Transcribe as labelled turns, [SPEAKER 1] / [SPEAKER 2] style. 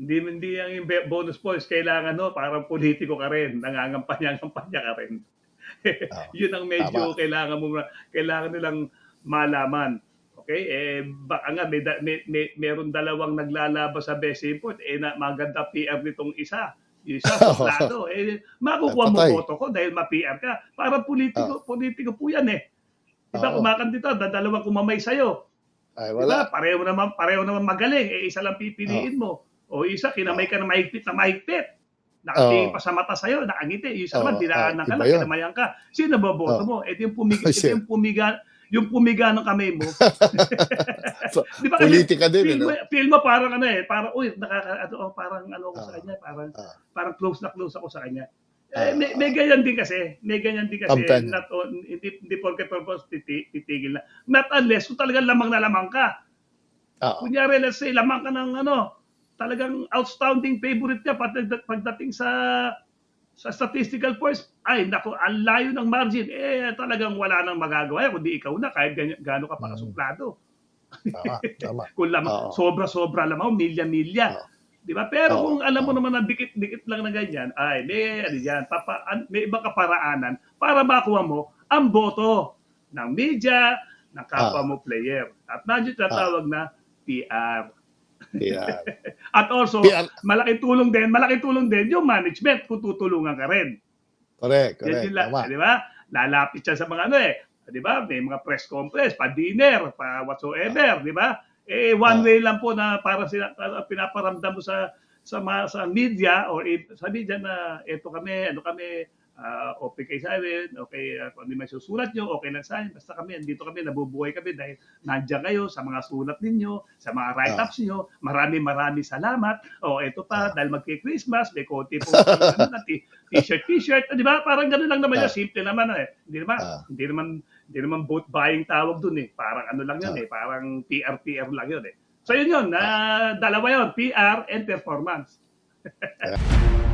[SPEAKER 1] Hindi, hindi ang bonus points, kailangan no, parang politiko ka rin, nangangampanya-ngampanya ka rin.
[SPEAKER 2] Ah,
[SPEAKER 1] Yun ang medyo
[SPEAKER 2] tama.
[SPEAKER 1] kailangan mo, kailangan nilang malaman. Okay? Eh, baka nga, may, may, may, meron dalawang naglalabas sa best import, eh, na, maganda PR nitong isa. Yung isa, suplado. eh, makukuha mo boto ko dahil ma-PR ka. Para politiko, politiko po yan eh. Diba,
[SPEAKER 2] Oo.
[SPEAKER 1] kumakandito, dalawang kumamay sa'yo.
[SPEAKER 2] Ay,
[SPEAKER 1] Diba?
[SPEAKER 2] wala.
[SPEAKER 1] Pareho naman, pareho naman magaling. Eh, isa lang pipiliin mo. O isa, kinamay ka na mahigpit na mahigpit. Nakatingin
[SPEAKER 2] Oo.
[SPEAKER 1] pa sa mata sa'yo, nakangiti. Yung isa naman,
[SPEAKER 2] Oo,
[SPEAKER 1] dinaanan
[SPEAKER 2] ah,
[SPEAKER 1] ka lang, kinamayan ka. Sino boboto
[SPEAKER 2] Oo.
[SPEAKER 1] mo? Eh, yung pumiga,
[SPEAKER 2] Oh,
[SPEAKER 1] ito yung pumiga, yung pumiga ng kamay mo. Di ba kasi,
[SPEAKER 2] Politika din,
[SPEAKER 1] feel,
[SPEAKER 2] ano?
[SPEAKER 1] mo, feel mo parang ano eh, parang, uy, nakaka, ano, oh, parang ano ako sa
[SPEAKER 2] Ah.
[SPEAKER 1] kanya, parang,
[SPEAKER 2] Ah.
[SPEAKER 1] parang close na close ako sa kanya.
[SPEAKER 2] Ah.
[SPEAKER 1] Eh, may, may ganyan din kasi, may ganyan din kasi,
[SPEAKER 2] Campaign.
[SPEAKER 1] not, on, hindi, hindi porket purpose titi, titigil na. Not unless kung talagang lamang na lamang ka.
[SPEAKER 2] Oo.
[SPEAKER 1] Kunyari, let's say, lamang ka ng ano, talagang outstanding favorite ka pag- pagdating sa sa statistical points, ay nako, ang layo ng margin, eh talagang wala nang magagawa yan, kundi ikaw na, kahit ganyan, gaano ka
[SPEAKER 2] Mm.
[SPEAKER 1] pakasuplado.
[SPEAKER 2] Tama, tama.
[SPEAKER 1] Kung lamang, sobra-sobra lamang, milya-milya. Di ba? Pero
[SPEAKER 2] Oo.
[SPEAKER 1] kung alam mo naman na dikit-dikit lang na ganyan, ay may, ano yan, papa, may ibang kaparaanan para makuha mo ang boto ng media, ng kapwa
[SPEAKER 2] Ah.
[SPEAKER 1] mo player. At nandiyo tatawag na PR.
[SPEAKER 2] Yeah.
[SPEAKER 1] At also,
[SPEAKER 2] PR.
[SPEAKER 1] malaking tulong din, malaking tulong din yung management kung tutulungan ka rin.
[SPEAKER 2] Correct,
[SPEAKER 1] Yan
[SPEAKER 2] correct.
[SPEAKER 1] yung la-
[SPEAKER 2] Tama.
[SPEAKER 1] di ba? Lalapit siya sa mga ano eh. Di ba? May mga press conference, pa dinner, pa whatsoever, di ba? Eh one
[SPEAKER 2] Ah.
[SPEAKER 1] way lang po na para sila para pinaparamdam mo sa sa mga, sa media or sa media na eto kami, ano kami, ah, okay kay sa amin, okay uh, kung ano may susulat nyo, okay lang sa amin, basta kami, dito kami, nabubuhay kami dahil nandiyan kayo sa mga sulat ninyo, sa mga write-ups nyo, marami marami salamat. O eto pa,
[SPEAKER 2] Ah.
[SPEAKER 1] dahil magki-Christmas, may konti po ano, t-shirt, t-shirt, di ba? Parang gano'n lang naman yun, simple naman eh. Hindi naman, hindi naman, hindi naman vote buying tawag dun eh. Parang ano lang yun eh, parang PR-PR lang yun eh. So yun yun, na dalawa yun, PR and performance.